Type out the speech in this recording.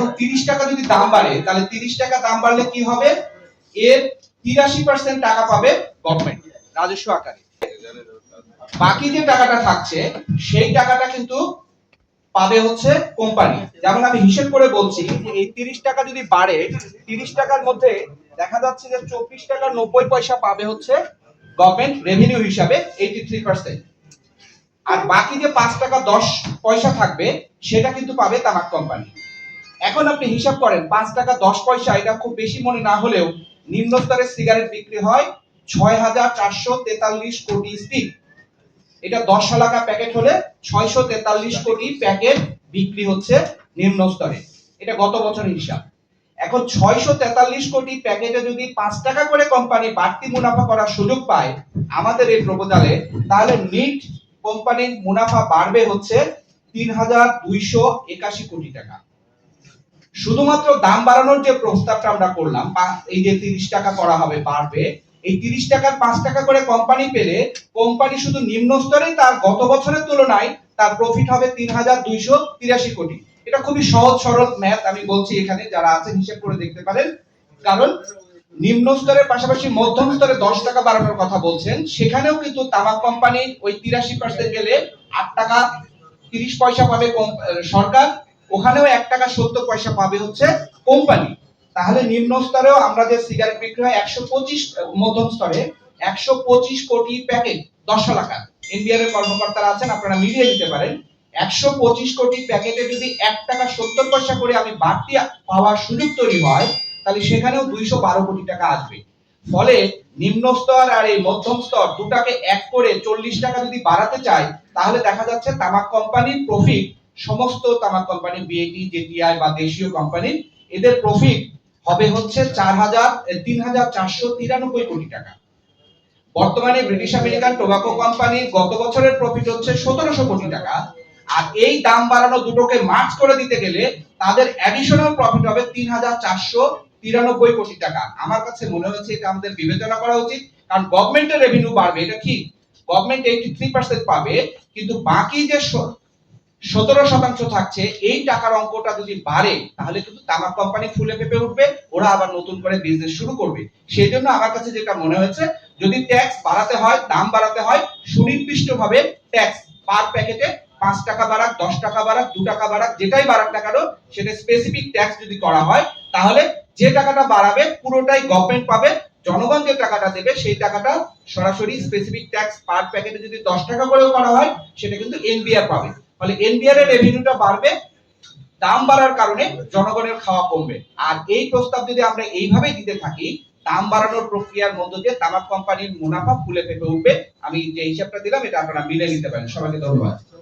এখন তিরিশ টাকা যদি দাম বাড়ে, তাহলে তিরিশ টাকা দাম বাড়লে কি হবে? এর তিরাশি পার্সেন্ট টাকা পাবে গভর্নমেন্ট রাজস্ব আকারে। বাকি যে টাকাটা থাকছে, সেই টাকাটা কিন্তু পাবে হচ্ছে কোম্পানি যেমন আমি হিসেব করে বলছি যে এই তিরিশ টাকা যদি বাড়ে, তিরিশ টাকার মধ্যে দেখা যাচ্ছে যে চব্বিশ টাকা নব্বই পয়সা পাবে হচ্ছে গভর্নমেন্ট রেভিনিউ হিসাবে এইটি থ্রি পার্সেন্ট আর বাকি যে পাঁচ টাকা দশ পয়সা থাকবে, সেটা কিন্তু পাবে তামাক কোম্পানি এখন আপনি হিসাব করেন, পাঁচ টাকা দশ পয়সা, এটা খুব বেশি মনে না হলেও নিম্ন স্তরের সিগারেট বিক্রি হয় ছয় হাজার চারশো তেতাল্লিশ কোটি স্টিক এটা দশ টাকা প্যাকেট হলে ছয়শো তেতাল্লিশ কোটি প্যাকেট বিক্রি হচ্ছে নিম্ন স্তরে। এটা গত বছরের হিসাব। এখন ছয়শো তেতাল্লিশ কোটি প্যাকেটে যদি পাঁচ টাকা করে কোম্পানি বাড়তি মুনাফা করার সুযোগ পায় আমাদের এই প্রপোজালে, তাহলে নিট কোম্পানির মুনাফা বাড়বে হচ্ছে তিন হাজার দুইশো একাশি কোটি টাকা। শুধুমাত্র দাম বাড়ানোর যে প্রস্তাবটা আমরা করলাম এই যে তিরিশ টাকা করা হবে বাড়বে এই তিরিশ টাকার পাঁচ টাকা করে কোম্পানি পেলে কোম্পানি শুধু নিম্ন স্তরে তার গত বছরের তুলনায় তার প্রফিট হবে তিন হাজার দুইশো তিরাশি কোটি। এটা খুবই সহজ, সরল ম্যাথ আমি বলছি এখানে, যারা আছেন হিসেব করে দেখতে পারেন। কারণ নিম্ন স্তরের পাশাপাশি মধ্যম স্তরে দশ টাকা বাড়ানোর কথা বলছেন, সেখানেও কিন্তু তামাক কোম্পানি ওই তিরাশি পার্সেন্ট গেলে আট টাকা তিরিশ পয়সা পাবে সরকার। ওখানেও এক টাকা সত্তর পয়সা পাবে হচ্ছে কোম্পানি। তাহলে নিম্ন স্তরেও আমরা যে সিগারেট বিক্রি হয় একশো পঁচিশ মধ্যম স্তরে, একশো পঁচিশ কোটি প্যাকেট, দশ টাকা। এনবিআর কর্মকর্তারা আছেন, আপনারা মিলিয়ে দিতে পারেন। একশো পঁচিশ কোটি প্যাকেটে যদি এক টাকা সত্তর পয়সা করে আমি বাড়তি পাওয়ার সুযোগ তৈরি হয়, তাহলে সেখানেও দুইশো বারো কোটি টাকা আসবে। ফলে নিম্ন স্তর আর এই মধ্যম স্তর দুটাকে এক করে চল্লিশ টাকা যদি বাড়াতে চাই তাহলে দেখা যাচ্ছে তামাক কোম্পানির প্রফিট সমস্ত তামাক কোম্পানি বিএটি জেটিআই বা দেশীয় কোম্পানি, এদের প্রফিট হবে হচ্ছে চার হাজার তিন হাজার চারশো তিরানব্বই কোটি টাকা। বর্তমানে ব্রিটিশ আমেরিকান টোবাকো কোম্পানি গত বছরের প্রফিট হচ্ছে সতেরোশো কোটি টাকা। আর এই দাম বাড়ানো দুটোকে মার্চ করে দিতে গেলে তাদের অ্যাডিশনাল প্রফিট হবে তিন হাজার চারশো তিরানব্বই কোটি টাকা। আমার কাছে মনে হচ্ছে এটা আমাদের বিবেচনা করা উচিত, কারণ গভর্নমেন্টের রেভিনিউ বাড়বে। এটা ঠিক গভর্নমেন্ট এইটি থ্রি পার্সেন্ট পাবে, কিন্তু বাকি যে সতেরো শতাংশ থাকছে, এই টাকার অঙ্কটা যদি বাড়ে, তাহলে কিন্তু তামাক কোম্পানি ফুলে ফেপে উঠবে, ওরা আবার নতুন করে বিজনেস শুরু করবে। সেই জন্য আমার কাছে যেটা মনে হয়েছে, যদি ট্যাক্স বাড়াতে হয়, দাম বাড়াতে হয় সুনির্দিষ্ট ভাবে ট্যাক্স পার প্যাকেটে পাঁচ টাকা বাড়াক, দশ টাকা বাড়াক, দু টাকা বাড়াক, যেটাই বাড়াক না কেন, সেটা স্পেসিফিক ট্যাক্স যদি করা হয়, তাহলে যে টাকাটা বাড়াবে, পুরোটাই গভর্নমেন্ট পাবে, জনগণ যে টাকাটা দেবে, সেই টাকাটা সরাসরি স্পেসিফিক ট্যাক্স পার প্যাকেটে যদি দশ টাকা করেও করা হয়, সেটা কিন্তু এনবিআর পাবে। ফলে এনবিআর এর রেভিনিউটা বাড়বে, দাম বাড়ার কারণে জনগণের খাওয়া কমবে। আর এই প্রস্তাব যদি আমরা এইভাবেই দিতে থাকি, দাম বাড়ানোর প্রক্রিয়ার মধ্য দিয়ে তামাক কোম্পানির মুনাফা ফুলে ফেপে উঠবে। আমি যে হিসাবটা দিলাম, এটা আপনারা মিলে নিতে পারেন। সবাইকে ধন্যবাদ।